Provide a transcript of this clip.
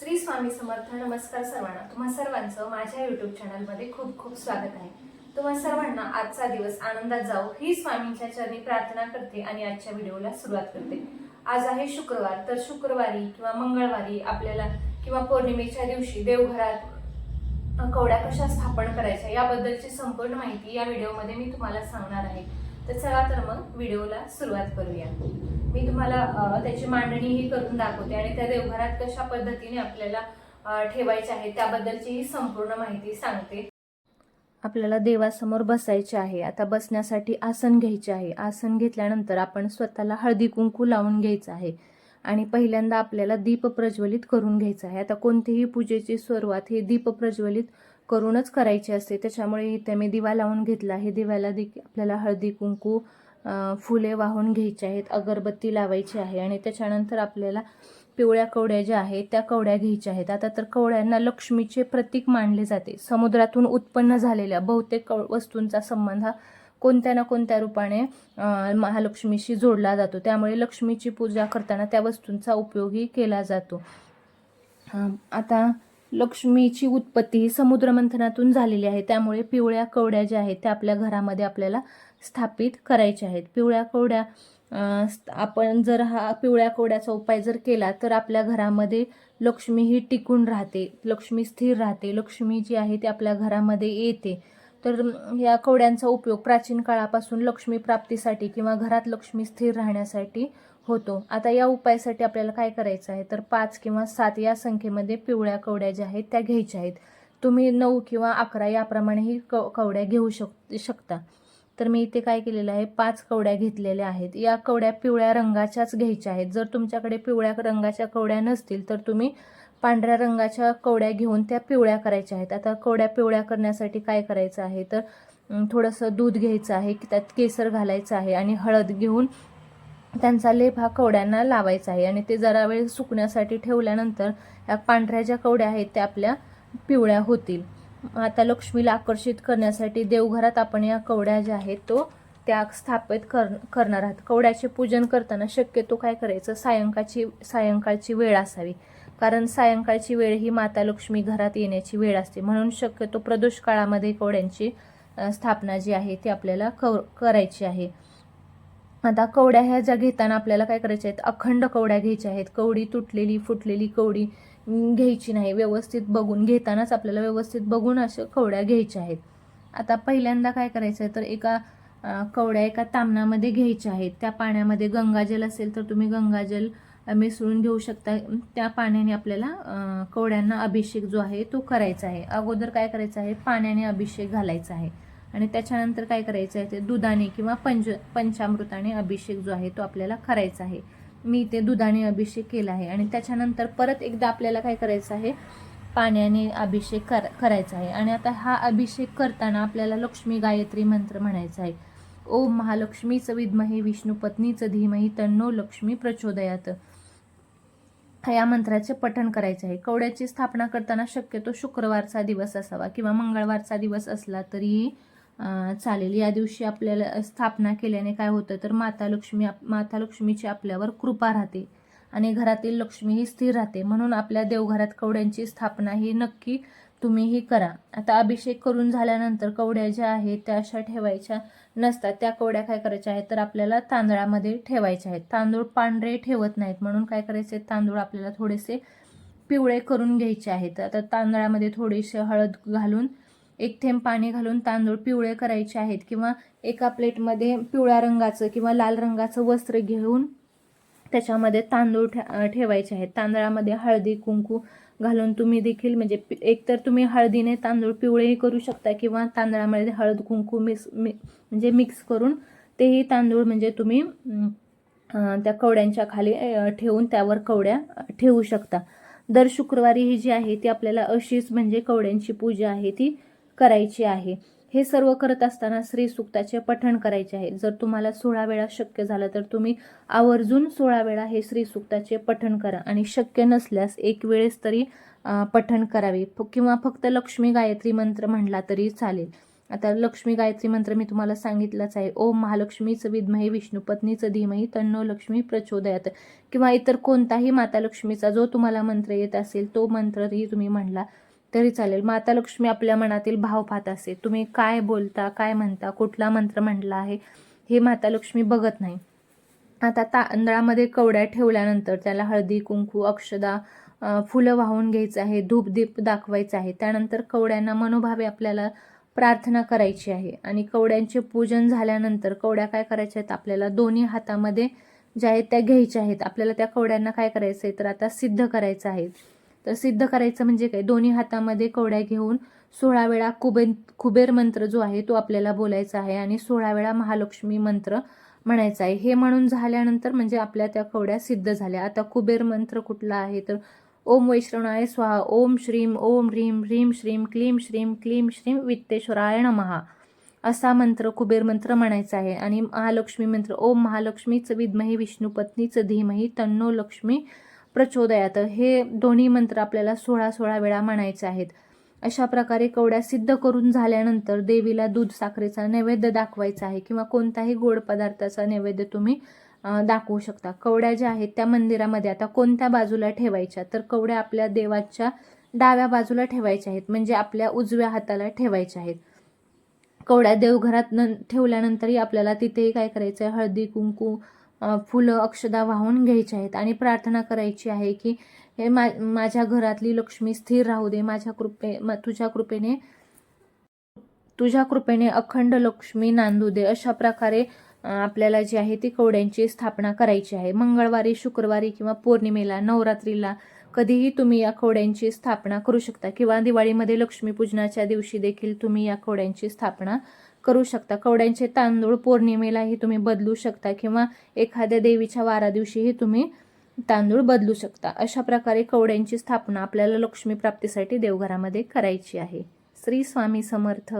श्री स्वामी समर्थ नमस्कार सर्वांना. तुम्हा सर्वांचं माझ्या युट्यूब चॅनलमध्ये खूप खूप स्वागत आहे. तुम्हा सर्वांना आजचा दिवस आनंदात जाऊ ही स्वामींच्या चरणी प्रार्थना करते आणि आजच्या व्हिडिओला सुरुवात करते. आज आहे शुक्रवार तर शुक्रवारी किंवा मंगळवारी आपल्याला किंवा पौर्णिमेच्या दिवशी देवघरात कवड्या कशा स्थापन करायच्या याबद्दलची संपूर्ण माहिती या व्हिडिओमध्ये मी तुम्हाला सांगणार आहे. तर चला तर मग व्हिडिओला सुरुवात करूया. मी तुम्हाला त्याची त्याची मांडणीही करून दाखवते आणि त्या देवघरात कशा पद्धतीने आपल्याला ठेवायचे आहे त्याबद्दलची ही संपूर्ण माहिती सांगते. आपल्याला देवासमोर बसायचे आहे. आता बसण्यासाठी आसन घ्यायचे आहे. आसन घेतल्यानंतर आपण स्वतःला हळदी कुंकू लावून घ्यायचं आहे आणि पहिल्यांदा आपल्याला दीप प्रज्वलित करून घ्यायचं आहे. आता कोणतीही पूजेची सुरुवात ही दीप प्रज्वलित करूनच करायची असते. त्याच्यामुळे इथे मी दिवा लावून घेतला. आहे दिव्याला देखील आपल्याला हळदी कुंकू फुले वाहून घ्यायची आहेत. अगरबत्ती लावायची आहे आणि त्याच्यानंतर आपल्याला पिवळ्या कवड्या ज्या आहेत त्या कवड्या घ्यायच्या आहेत. आता तर कवड्यांना लक्ष्मीचे प्रतीक मानले जाते. समुद्रातून उत्पन्न झालेल्या बहुतेक कव वस्तूंचा संबंध हा कोणत्या ना कोणत्या रूपाने महालक्ष्मीशी जोडला जातो. त्यामुळे लक्ष्मीची पूजा करताना त्या वस्तूंचा उपयोगही केला जातो. आता लक्ष्मीची उत्पत्ती ही समुद्रमंथनातून झालेली आहे. त्यामुळे पिवळ्या कवड्या ज्या आहेत त्या आपल्या घरामध्ये आपल्याला स्थापित करायच्या आहेत. पिवळ्या कवड्या आपण जर हा पिवळ्या कवड्याचा उपाय जर केला तर आपल्या घरामध्ये लक्ष्मी ही टिकून राहते लक्ष्मी स्थिर राहते लक्ष्मी जी आहे ती आपल्या घरामध्ये येते. तर या कवड्यांचा उपयोग प्राचीन काळापासून लक्ष्मी प्राप्तीसाठी किंवा घरात लक्ष्मी स्थिर राहण्यासाठी होतो. आता या उपायासाठी आपल्याला काय करायचं आहे? तर पाच किंवा सात या संख्येमध्ये पिवळ्या कवड्या ज्या आहेत त्या घ्यायच्या आहेत. तुम्ही नऊ किंवा अकरा याप्रमाणेही क कवड्या घेऊ शक शकता. तर मी इथे काय केलेलं आहे? पाच कवड्या घेतलेल्या आहेत. या कवड्या पिवळ्या रंगाच्याच घ्यायच्या आहेत. जर तुमच्याकडे पिवळ्या रंगाच्या कवड्या नसतील तर तुम्ही पांढऱ्या रंगाच्या कवड्या घेऊन त्या पिवळ्या करायच्या आहेत. आता कवड्या पिवळ्या करण्यासाठी काय करायचं आहे? तर थोडंसं दूध घ्यायचं आहे की त्यात केसर घालायचं आहे आणि हळद घेऊन त्यांचा लेप हा कवड्यांना लावायचा आहे आणि ते जरा वेळ सुकण्यासाठी ठेवल्यानंतर या पांढऱ्या ज्या कवड्या आहेत त्या आपल्या पिवळ्या होतील. आता लक्ष्मीला आकर्षित करण्यासाठी देवघरात आपण या कवड्या ज्या आहेत तो त्या स्थापित कर करणार आहात. कवड्याचे पूजन करताना शक्यतो काय करायचं? सायंकाळची सायंकाळची वेळ असावी. कारण सायंकाळची वेळ ही माता लक्ष्मी घरात येण्याची वेळ असते. म्हणून शक्यतो प्रदोष काळामध्ये कवड्यांची स्थापना जी आहे ती आपल्याला कव करायची आहे. आता कवड्या ह्या ज्या घेताना आपल्याला काय करायच्या आहेत? अखंड कवड्या घ्यायच्या आहेत. कवडी तुटलेली फुटलेली कवडी घ्यायची नाही. व्यवस्थित बघून घेतानाच आपल्याला व्यवस्थित बघून अशा कवड्या घ्यायच्या आहेत. आता पहिल्यांदा काय करायचं आहे तर एका कवड्या एका तामणामध्ये घ्यायच्या आहेत. त्या पाण्यामध्ये गंगाजल असेल तर तुम्ही गंगाजल मिसळून घेऊ शकता. त्या पाण्याने आपल्याला कवड्यांना अभिषेक जो आहे तो करायचा आहे. अगोदर काय करायचं आहे? पाण्याने अभिषेक घालायचा आहे. आणि त्याच्यानंतर काय करायचं आहे ते दुधाने किंवा पंच पंचामृताने अभिषेक जो आहे तो आपल्याला करायचा आहे. मी ते दुधाने अभिषेक केला आहे आणि त्याच्यानंतर परत एकदा आपल्याला काय करायचं आहे? पाण्याने अभिषेक कर करायचा आहे. आणि आता हा अभिषेक करताना आपल्याला लक्ष्मी गायत्री मंत्र म्हणायचा आहे. ओम महालक्ष्मीचं विद्महे विष्णुपत्नीच धीमही तन्नो लक्ष्मी प्रचोदयात. या मंत्राचे पठण करायचे आहे. कवड्याची स्थापना करताना शक्यतो शुक्रवारचा दिवस असावा किंवा मंगळवारचा दिवस असला तरीही चालेल. या दिवशी आपल्याला स्थापना केल्याने काय होतं तर माता लक्ष्मी माता लक्ष्मीची आपल्यावर कृपा राहते आणि घरातील लक्ष्मी ही स्थिर राहते. म्हणून आपल्या देवघरात कवड्यांची स्थापना ही नक्की तुम्हीही करा. आता अभिषेक करून झाल्यानंतर कवड्या ज्या आहेत त्या अशा ठेवायच्या नसतात. त्या कवड्या काय करायच्या आहेत तर आपल्याला तांदळामध्ये ठेवायच्या आहेत. तांदूळ पांढरे ठेवत नाहीत. म्हणून काय करायचे तांदूळ आपल्याला थोडेसे पिवळे करून घ्यायचे आहेत. आता तांदळामध्ये थोडीशी हळद घालून एक थेंब पाणी घालून तांदूळ पिवळे करायचे आहेत किंवा एका प्लेटमध्ये पिवळ्या रंगाचं किंवा लाल रंगाचं वस्त्र घेऊन त्याच्यामध्ये तांदूळ ठे ठेवायचे आहेत. तांदळामध्ये हळदी कुंकू घालून तुम्ही देखील म्हणजे एकतर तुम्ही हळदीने तांदूळ पिवळेही करू शकता किंवा तांदळामध्ये हळद कुंकू मिक्स मि म्हणजे मिक्स करून तेही तांदूळ म्हणजे तुम्ही त्या कवड्यांच्या खाली ठेवून त्यावर कवड्या ठेवू शकता. दर शुक्रवारी ही जी आहे ती आपल्याला अशीच म्हणजे कवड्यांची पूजा आहे ती करायची आहे. हे सर्व करत असताना श्री सुक्ताचे पठण करायचे आहे. जर तुम्हाला सोळा वेळा शक्य झालं तर तुम्ही आवर्जून सोळा वेळा हे श्री सुक्ताचे पठण करा आणि शक्य नसल्यास एक वेळेस तरी पठण करावे. फ- किंवा फक्त लक्ष्मी गायत्री मंत्र म्हणला तरी चालेल. आता लक्ष्मी गायत्री मंत्र मी तुम्हाला सांगितलाच आहे. ओम महालक्ष्मीचं विद्महे विष्णुपत्नीचं धीमही तन्नो लक्ष्मी प्रचोदयात. किंवा इतर कोणताही माता लक्ष्मीचा जो तुम्हाला मंत्र येत असेल तो मंत्रही तुम्ही म्हणला. तरी चालेल. माता लक्ष्मी आपल्या मनातील भाव पाहत असते तुम्ही काय बोलता काय म्हणता कुठला मंत्र म्हटला आहे हे माता लक्ष्मी बघत नाही. आता तांदळामध्ये कवड्या ठेवल्यानंतर त्याला हळदी कुंकू अक्षदा फुलं वाहून घ्यायचं आहे धूपदीप दाखवायचं आहे. त्यानंतर कवड्यांना मनोभावे आपल्याला प्रार्थना करायची आहे. आणि कवड्यांचे पूजन झाल्यानंतर कवड्या काय करायच्या आहेत? आपल्याला दोन्ही हातामध्ये ज्या आहेत त्या घ्यायच्या आहेत. आपल्याला त्या कवड्यांना काय करायचं आहे? तर आता सिद्ध करायचं आहे. तर सिद्ध करायचं म्हणजे काय? दोन्ही हातामध्ये कवड्या घेऊन सोळा वेळा कुबे कुबेर मंत्र जो आहे तो आपल्याला बोलायचा आहे आणि सोळा वेळा महालक्ष्मी मंत्र म्हणायचा आहे. हे म्हणून झाल्यानंतर म्हणजे आपल्या त्या कवड्या सिद्ध झाल्या. आता कुबेर मंत्र कुठला आहे? तर ओम वैष्णवाय स्वाहा. ओम श्रीम ओम ह्रीम ह्रीम श्रीम क्लीम श्रीम क्लीम श्रीम वित्तेश्वराय महा असा मंत्र कुबेर मंत्र म्हणायचा आहे. आणि महालक्ष्मी मंत्र ओम महालक्ष्मीचं विद्महे विष्णुपत्नीचं धीमही तन्नो लक्ष्मी प्रचोदयात. हे दोन्ही मंत्र आपल्याला सोळा सोळा वेळा म्हणायचे आहेत. अशा प्रकारे कवड्या सिद्ध करून झाल्यानंतर देवीला दूध साखरेचा नैवेद्य दाखवायचा आहे किंवा कोणताही गोड पदार्थाचा नैवेद्य तुम्ही दाखवू शकता. कवड्या ज्या आहेत त्या मंदिरामध्ये आता कोणत्या बाजूला ठेवायच्या? तर कवड्या आपल्या देवाच्या डाव्या बाजूला ठेवायच्या आहेत म्हणजे आपल्या उजव्या हाताला ठेवायच्या आहेत. कवड्या देवघरात न ठेवल्यानंतरही आपल्याला तिथेही काय करायचं आहे हळदी कुंकू फुलं अक्षदा वाहून घ्यायची आहेत आणि प्रार्थना करायची आहे की हे मा माझ्या घरातली लक्ष्मी स्थिर राहू दे माझ्या कृपे म- तुझ्या कृपेने तुझ्या कृपेने अखंड लक्ष्मी नांदू दे अशा प्रकारे आपल्याला जी आहे ती कवड्यांची स्थापना करायची आहे. मंगळवारी शुक्रवारी किंवा पौर्णिमेला नवरात्रीला कधीही तुम्ही या कवड्यांची स्थापना करू शकता किंवा दिवाळीमध्ये लक्ष्मीपूजनाच्या दिवशी देखील तुम्ही या कवड्यांची स्थापना करू शकता. कवड्यांचे तांदूळ पौर्णिमेलाही तुम्ही बदलू शकता किंवा एखाद्या देवीच्या वारा दिवशीही तुम्ही तांदूळ बदलू शकता. अशा प्रकारे कवड्यांची स्थापना आपल्याला लक्ष्मी प्राप्तीसाठी देवघरामध्ये करायची आहे. श्री स्वामी समर्थ.